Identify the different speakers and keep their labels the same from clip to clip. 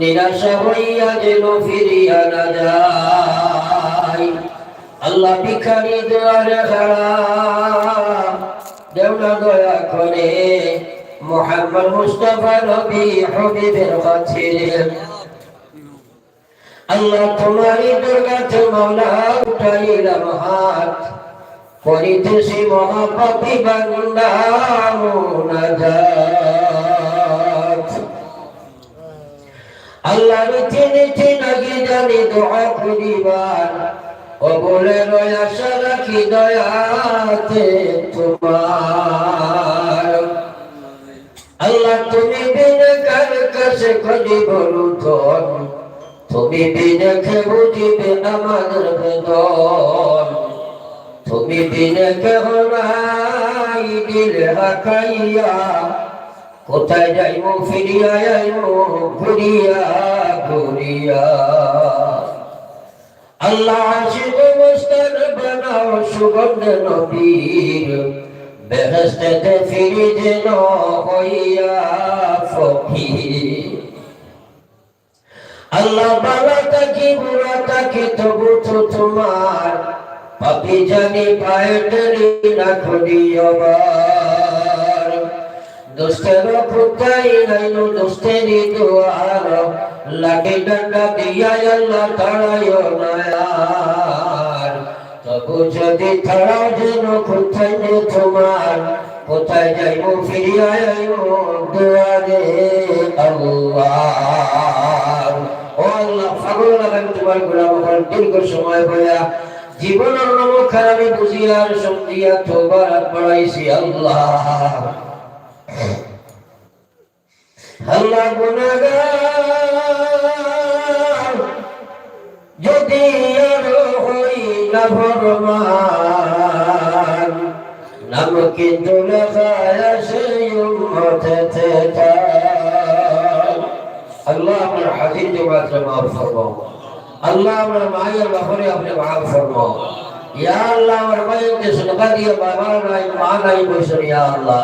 Speaker 1: নিরাশা হইয়া যেন ফিরিয়া না যায়। আল্লাহ ভিখারি দুয়ারে খাড়া দেওনা দয়া করে মোহাম্মদ মুস্তফা নবী হবিবের কাছে। আল্লাহ তোমারই দুর্গাতে মাওলা উঠাইলাম হাত। করিতেছি মহাপাপি বান্দা মুনাজাত আল্লাহ নিচে নিচে নাকি জানি দোয়া করিবার ও বলে আশা রাখি দয়াতে তোমার? আল্লাহ, তুমি বিনে কার কাছে করিব রুধন তুমি বিনে খে বুঝিবে আমাদের বেদন। তুমি বিনে কেহ নাই দিল হাকাইয়া কোথায় যাইব ফিরিয়া যাইব, ঘুরিয়া ঘুরিয়া। আল্লাহ আশিক মুস্তান বানাও সুগন্ধ নবীর বেহস্তে ফিরি যেন হইয়া ফকির। আল্লাহ বালা তাকি, বুড়া তাকি, তবু তো তোমার। পাপি জানি পায়ে টেনে রাখো দিয়বার। দুষ্টের পুতাই নাইনু দুষ্টেরি দুয়ার লাগে ডান্ডা দিয়া আল্লাহ তাড়ায় নায়ার। তবু যদি তাড়াও যেন কোথায় তোমার, কোথায় যাইব ফিরিয়া যাইব দুয়ারে আল্লাহ ও আল্লাহ, পাগল লাগান তোমার গোলাম দীর্ঘ সময় বয়া জীবন নমক আমি বুঝিয়ার সমঝিয়া তোবার বাড়াইছি আল্লাহ। আল্লাহ গুনাগার যদি আর হই না ভরমান নাম কিন্তু লেখায় সেই উম্মতেতে আল্লাহ আমার হাজির জমাতে মাফ ফরমাও আল্লাহ আমার মায়ের বাপরে আপনি মাফ ফরমাও ইয়া আল্লাহ, আমার মায়েরকে সদকা দিয়ে বাবা নাই, মা নাই বসে ইয়া আল্লাহ।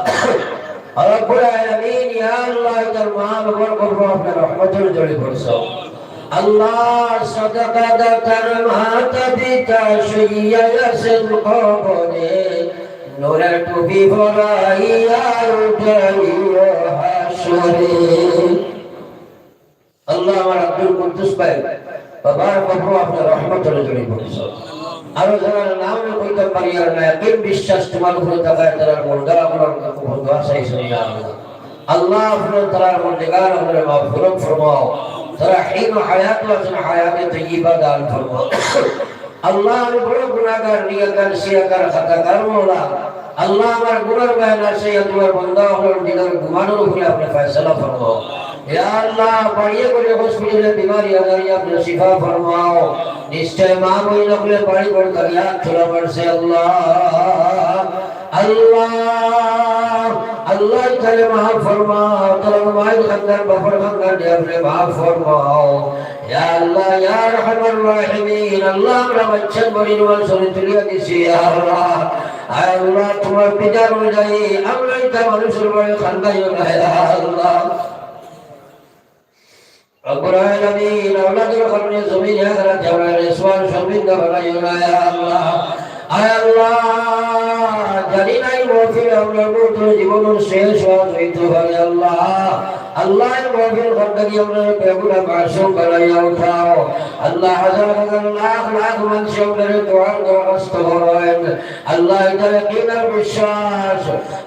Speaker 1: রব্বুল আলামিন, ইয়া আল্লাহ, তার মা বাবার করব আপনার রহমতের জড়ি করছ আল্লাহ সদকা দাতার মাতা পিতা শুইয়া আছেন কবরে। নোরা টুপি ভরাইয়া উঠাইয়া হাসরে। আল্লাহ আমার আব্দুল কুদ্দুস জড়ি করছ আরও যারা নাম কইতে পারি আর না একদিন বিশ্বাস তোমার উপরে থাকায় তারা মনগার আপনার কবুল দোয়া চাই শুনিয়া আল্লাহ আল্লাহ আপনার তারা মনগার আপনার মাফরুম ফরমাও। তারা হিন হায়াত আছেন, হায়াতে তৈয়বা দান ফরমাও। আল্লাহ আমি বড় গুনাহগার নিয়াকার শিয়াকার খাতাকার মওলা আল্লাহ আমার গুনার বয়ান আছে তোমার বান্দা হল দিনের ঘুমানোর উপরে আপনি ফয়সালা ফরমাও। ইয়া আল্লাহ, বাড়িয়ে করে হসপিটালে বিমারি আগারি আপনি শিফা ফরমাও। নিশ্চয় মা বই নকলে বাড়ি করে করিয়া ছোড়া পড়ছে আল্লাহ। আল্লাহ আল্লাহ তারে মাফ ফরমাও। তোর মায়ের খানদার, বাপর খানদার দিয়ে আপনি মাফ ফরমাও। ইয়া আল্লাহ, ইয়া রহমান রাহিমিন, আল্লাহ আমরা বাচ্চা বড়ি রুমান সরে তুলিয়া দিছি, ইয়া আল্লাহ। আল্লাহ, তোমার পিতার অনুযায়ী আমরা এটা মানুষের বাড়ি খানদাইও ইয়া আল্লাহ। رب العالمين أولاد القرن الزمين يا ذرا جوال الإسوان شربين دبنا يا الله আয় আল্লাহ জানি নাই মহফিল আমরা নতুন জীবন শেষ হওয়া হইতে পারে আল্লাহ আল্লাহ মহফিল করতে গিয়ে আমরা বেগুনা মাসুম বানাইয়া উঠাও আল্লাহ হাজার হাজার লাখ লাখ মানুষ আমাদের দোয়ার দরখাস্ত করেন। আল্লাহ এটা কিনার বিশ্বাস?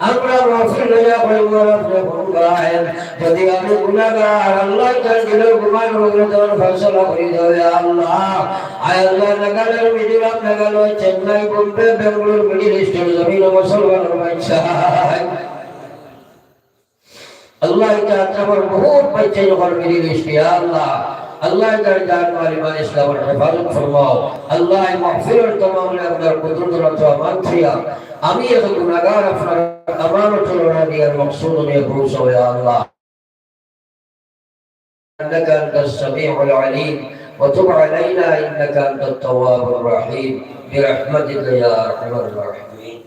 Speaker 1: আমরা মহফিল লইয়া কইব আপনি ভঙ্গায়েন যদি আমি গুনাহগার, আল্লাহ তার দিলের গুমান রোগে তোর ফয়সালা করে দেবে আল্লাহ। আয় আল্লাহ নাগালের মিডিল আপ চেন্নাই, বোম্বে, বেঙ্গালুর, মিডিল ইস্টের জমিন মুসলমানের বাচ্চায় আল্লাহ এটা বহুত বাচ্চা যখন মিডিল ইস্টে আল্লাহ। আল্লাহ তার জান মাল ইমান ইসলামের হেফাজত ফরমাও আল্লাহ মাহফিলের তমাম আপনার কুদরত রত মানথিয়া আমি এত গুনাহগার আপনার আমানত লড়া দিয়ার মকসুদ নিয়ে পৌঁছাও ইয়া আল্লাহ انك انت السميع العليم وتب علينا انك انت التواب الرحيم برحمتك يا ارحم الراحمين